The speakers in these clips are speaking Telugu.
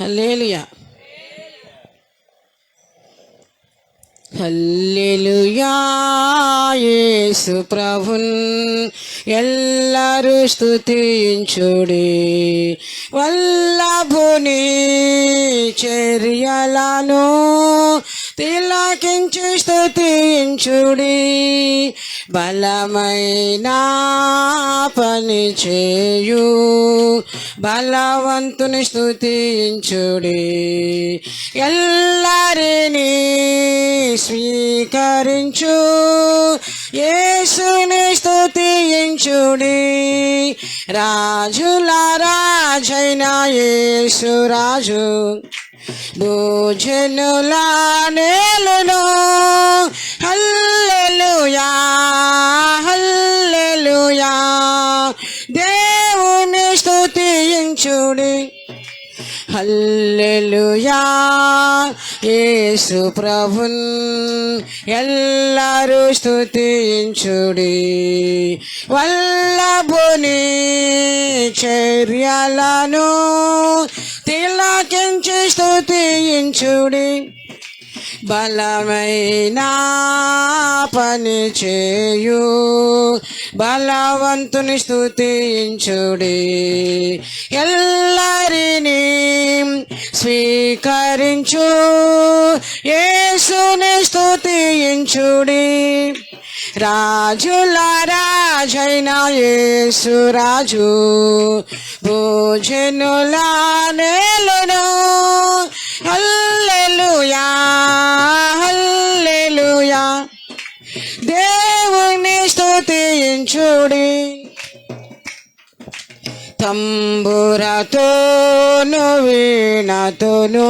హల్లేలుయా. హల్లెలూయా యేసు ప్రభున్. ఎల్లరూ స్థుతించుడి వల్లభుని చర్యలను తిలకించి స్థుతించుడి బలమైన పని చేయు. బలవంతుని స్థుతించుడి ఎల్లరిని స్వీకరించు. యేసుని స్థుతించుడి రాజుల రాజైన యేసు రాజు. భోజనుల నేలను స్తుతించుడి హల్లెలుయా. యేసు ప్రభున్ ఎల్లరూ స్తుతించుడి. వల్లభుని చర్యలను తిలకించి స్తుతించుడి. బలమైన పని చేయు. బలవంతుని స్తుతించుడి. ఎల్లరిని స్వీకరించు. యేసుని స్తుతించుడి. రాజుల రాజైన యేసు రాజు. భోజనుల నేలును స్తుతించుడి తంబురతోను వీణతోను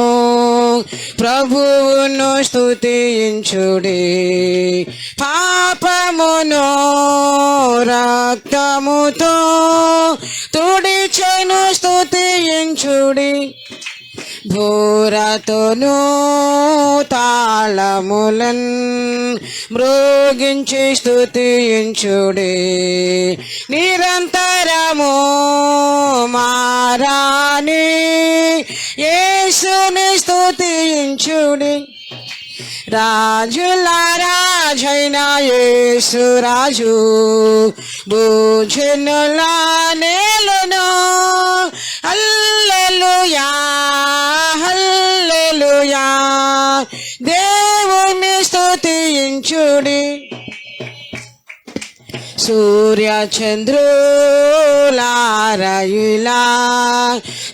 ప్రభువును స్థుతించుడి పాపమును రక్తముతో తుడిచెను స్థుతించుడి భూరతోను తాళములన్ మృగించి స్థుతించుడే నిరంతరము మారాని యేసుని స్థుతించుడి రాజుల రాజైన యేసు రాజు భూజనుల స్తుతించుడి సూర్యచంద్రులారయులా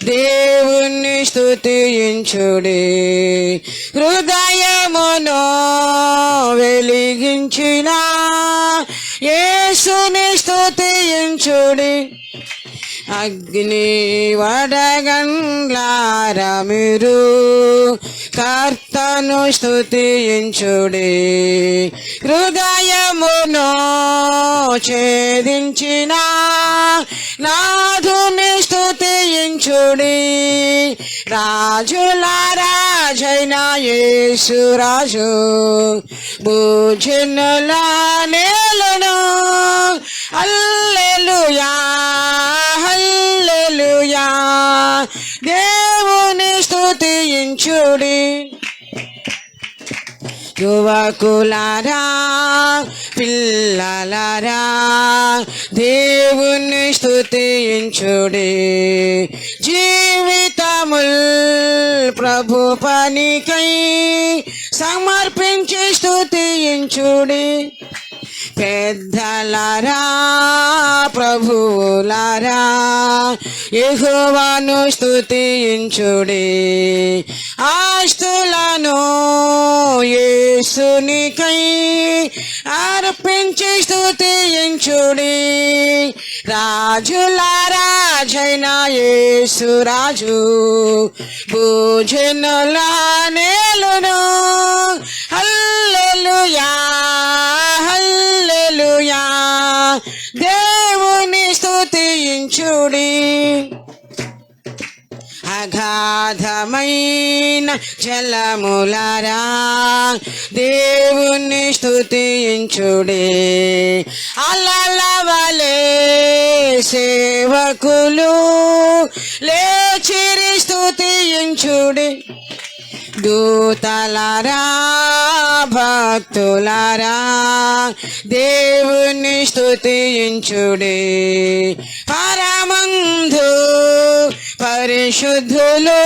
దేవుణ్ణి స్థుతించుడి హృదయమును వెలిగించిన యేసుని స్థుతించుడి అగ్ని వడగండ్లార మీరు కర్తను స్తుతించుడి. హృదయమును ఛేదించిన నాథుని స్థుతించుడి రాజుల రాజైన యేసు రాజు భూజనుల నేలును హల్లెలూయా హల్లెలూయా దేవుని తీయించుడి యువకులారా పిల్లలారా దేవుని స్థుతించుడి జీవితముల్ ప్రభు పనికై సమర్పించి స్థుతించుడి పెద్దలరా ప్రభువులారా ఇహువను స్థుతించుడి ఆస్తులను యేసునికై అర్పించి స్థుతించుడి రాజుల రాజైన యేసు రాజు భూజనుల నేలును హల్లెలూయా. హల్లెలూయా. దేవుని స్తుతించుడి. అగాధమైన జలములారా. దేవుని స్తుతించుడే. అలలవలే సేవకులు లేచిరి నిలిచిరి స్తుతించుడి. దూతలారా భక్తులారా దేవుని స్థుతించుడే పరమంధు పరిశుద్ధులు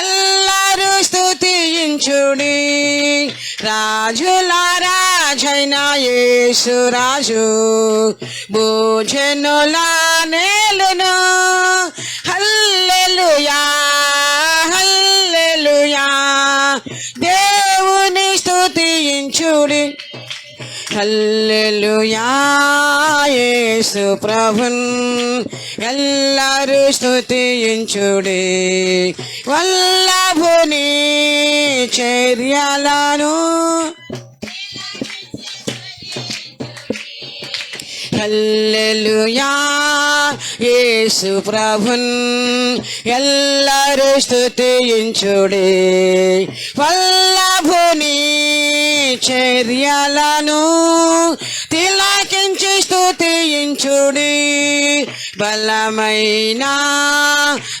ఎల్లరూ స్థుతించుడి రాజుల రాజైన యేసు రాజు భోజనుల నేలును హల్లెలుయాసు ప్రభున్. ఎల్లరూ స్తుతించుడి వల్లభుని చర్యలను హల్లెలూయా యేసు ప్రభున్. ఎల్లరూ స్తుతించుడి వల్లభుని చర్యలను తిలకించి స్థుతించుడి బలమైన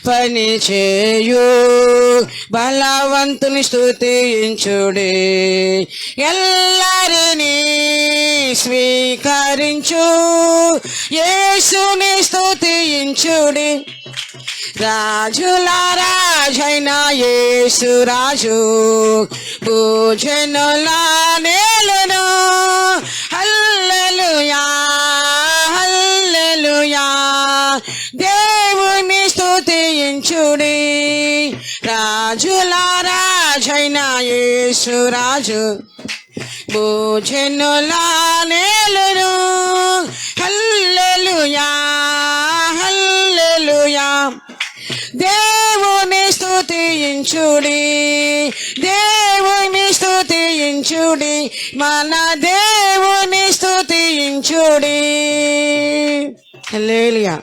పని చేయు. బలవంతుని స్థుతించుడి ఎల్లరినీ స్వీకరించు. యేసుని స్థుతించుడి రాజుల రాజైన యేసు రాజు భోజనుల నేలను. హల్లెలుయా హల్లెలుయా. దేవుని స్తుతించుడి. రాజుల రాజైన యేసు రాజు భోజనుల నేలను. హల్లెలుయా హల్లెలుయా. దేవుని స్థుతించుడి దేవుని స్థుతించుడి మన దేవుని స్థుతించుడి లేలియా